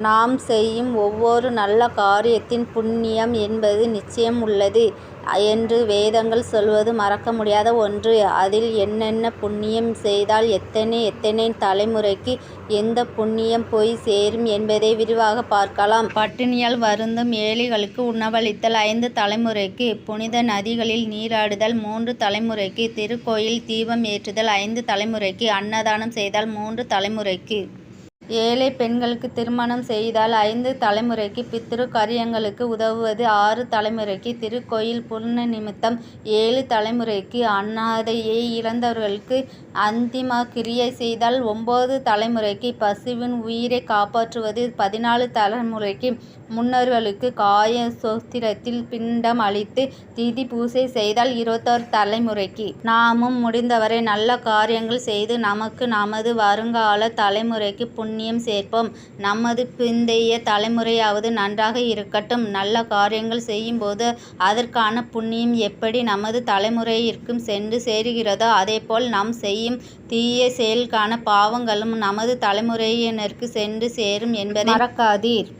நாம் செய்யும் ஒவ்வொரு நல்ல காரியத்தின் புண்ணியம் என்பது நிச்சயம் உள்ளது என்று வேதங்கள் சொல்வது மறக்க முடியாத ஒன்று. அதில் என்னென்ன புண்ணியம் செய்தால் எத்தனை எத்தனை தலைமுறைக்கு எந்த புண்ணியம் போய் சேரும் என்பதை விரிவாக பார்க்கலாம். பட்டினியால் வருந்தும் ஏழைகளுக்கு உணவளித்தல் ஐந்து தலைமுறைக்கு. புனித நதிகளில் நீராடுதல் மூன்று தலைமுறைக்கு. திருக்கோயில் தீபம் ஏற்றுதல் ஐந்து தலைமுறைக்கு. அன்னதானம் செய்தால் மூன்று தலைமுறைக்கு. ஏழை பெண்களுக்கு திருமணம் செய்தால் ஐந்து தலைமுறைக்கு. பித்ரு காரியங்களுக்கு உதவுவது ஆறு தலைமுறைக்கு. திருக்கோயில் புண்ணியநிமித்தம் ஏழு தலைமுறைக்கு. அன்னாதையை இழந்தவர்களுக்கு அந்திம கிரியை செய்தால் ஒன்பது தலைமுறைக்கு. பசுவின் உயிரை காப்பாற்றுவது பதினாலு தலைமுறைக்கு. முன்னோர்களுக்கு காய சோத்திரத்தில் பிண்டம் அளித்து திதி பூசை செய்தால் இருபத்தோரு தலைமுறைக்கு. நாமும் முடிந்தவரை நல்ல காரியங்கள் செய்து நமக்கு நமது வருங்கால தலைமுறைக்கு புண்ணியம் சேர்ப்போம். நமது பிந்தைய தலைமுறையாவது நன்றாக இருக்கட்டும். நல்ல காரியங்கள் செய்யும் போது அதற்கான புண்ணியம் எப்படி நமது தலைமுறையிற்கும் சென்று சேருகிறதோ அதேபோல் நாம் செய்யும் தீய செயலுக்கான பாவங்களும் நமது தலைமுறையினருக்கு சென்று சேரும் என்பதை மறக்காதீர்.